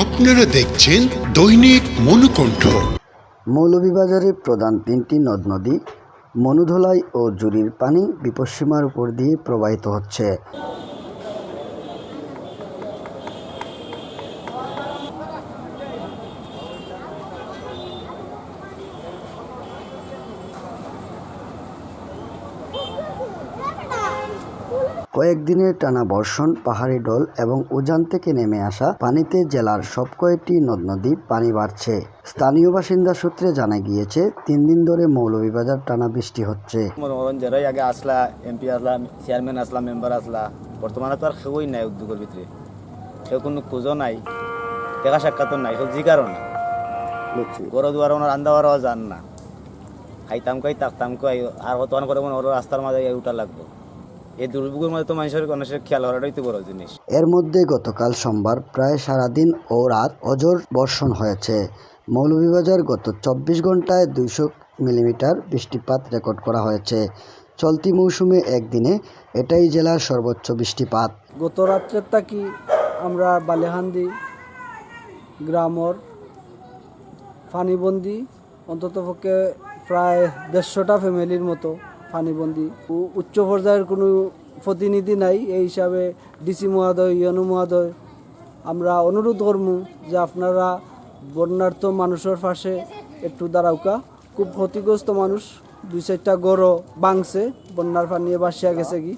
আপনারা দেখছেন দৈনিক মনুকণ্ঠ। মৌলভীবাজারের প্রধান তিনটি নদ নদী, মনুধলাই ও জুরির পানি বিপদসীমার উপর দিয়ে প্রবাহিত হচ্ছে। কয়েকদিনের টানা বর্ষণ পাহাড়ি ডল এবং উজান থেকে নেমে আসা পানিতে জেলার সব কয়েকটি নদ নদী পানি বাড়ছে। স্থানীয় বাসিন্দা সূত্রে জানা গিয়েছে তিন দিন ধরে মৌলভীবাজার টানা বৃষ্টি হচ্ছে। যেরাই আগে আসলা এমপি আসলা চেয়ারম্যান আসলা মেম্বার আসলা। বর্তমানে তো আর কেউই নাই উদ্যোগের ভিতরে। কেউ কোনো খোঁজও নাই দেখা সাক্ষাৎও নাই কেউ জিকারও না। গরো দুয়ার ওনার আন্দা বারও যান না। খাইতাম কই তাকতাম কই আর হতমান করে মনে ওর রাস্তার মাঝে উঠা লাগবো। এই দুর্যোগের মধ্যে তো মানুষের মানুষের খেয়াল করাটাই তো বড় জিনিস। এর মধ্যে গতকাল সোমবার প্রায় সারাদিন ও রাত অজর বর্ষণ হয়েছে। মৌলভীবাজার গত চব্বিশ ঘন্টায় দুইশো মিলিমিটার বৃষ্টিপাত রেকর্ড করা হয়েছে। চলতি মৌসুমে একদিনে এটাই জেলার সর্বোচ্চ বৃষ্টিপাত। গত রাত্রের তাকি আমরা বালেহান্দি গ্রামর ফানিবন্দি অন্ততপক্ষে প্রায় দেড়শোটা ফ্যামিলির মতো ফানিবন্দি। উচ্চ পর্যায়ের কোনো প্রতিনিধি নাই, এই হিসাবে ডিসি মহোদয় ইয়নু মহোদয়। আমরা অনুরোধ করমু যে আপনারা বন্যার্থ মানুষের পাশে একটু দাঁড়াউকা খুব ক্ষতিগ্রস্ত মানুষ, দুই চারটা গড় বাংছে বন্যার পানিয়ে বাসিয়া গেছে কি।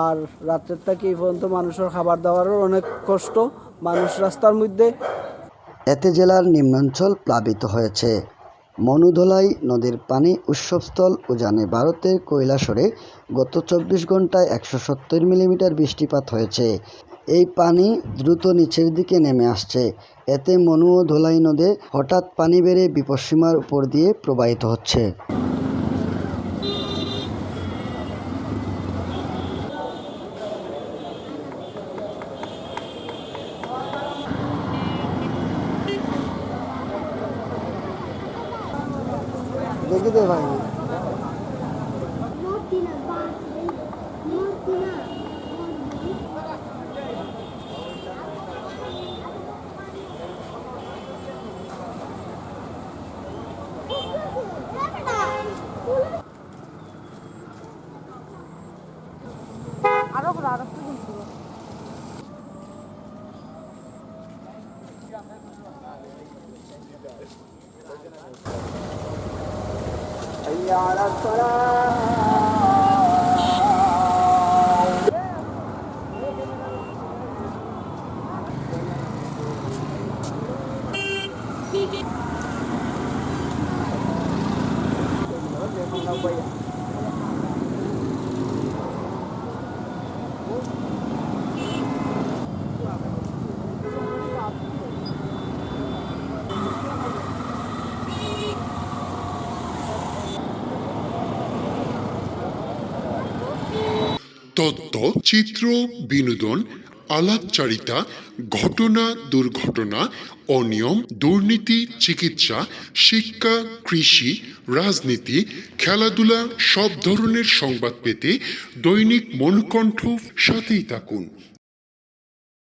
আর রাত্রের থেকে এই পর্যন্ত মানুষের খাবার দাবারও অনেক কষ্ট। মানুষ রাস্তার মধ্যে এতে জেলার নিম্নাঞ্চল প্লাবিত হয়েছে। মনুধলাই নদীর পানি উৎসবস্থল উজানে ভারতের কৈলাসরে গত চব্বিশ ঘন্টায় একশো সত্তর মিলিমিটার বৃষ্টিপাত হয়েছে। এই পানি দ্রুত নিচের দিকে নেমে আসছে। এতে মনু ও ধোলাই নদে হঠাৎ পানি বেড়ে বিপদসীমার উপর দিয়ে প্রবাহিত হচ্ছে। देखते भाई 알아보라 알아 쓰긴 지금 Thank you. حي على তত্ত্ব, চিত্র, বিনোদন, আলাপচারিতা, ঘটনা, দুর্ঘটনা, অনিয়ম, দুর্নীতি, চিকিৎসা, শিক্ষা, কৃষি, রাজনীতি, খেলাধুলা, সব ধরনের সংবাদ পেতে দৈনিক মনকণ্ঠ সাথেই থাকুন।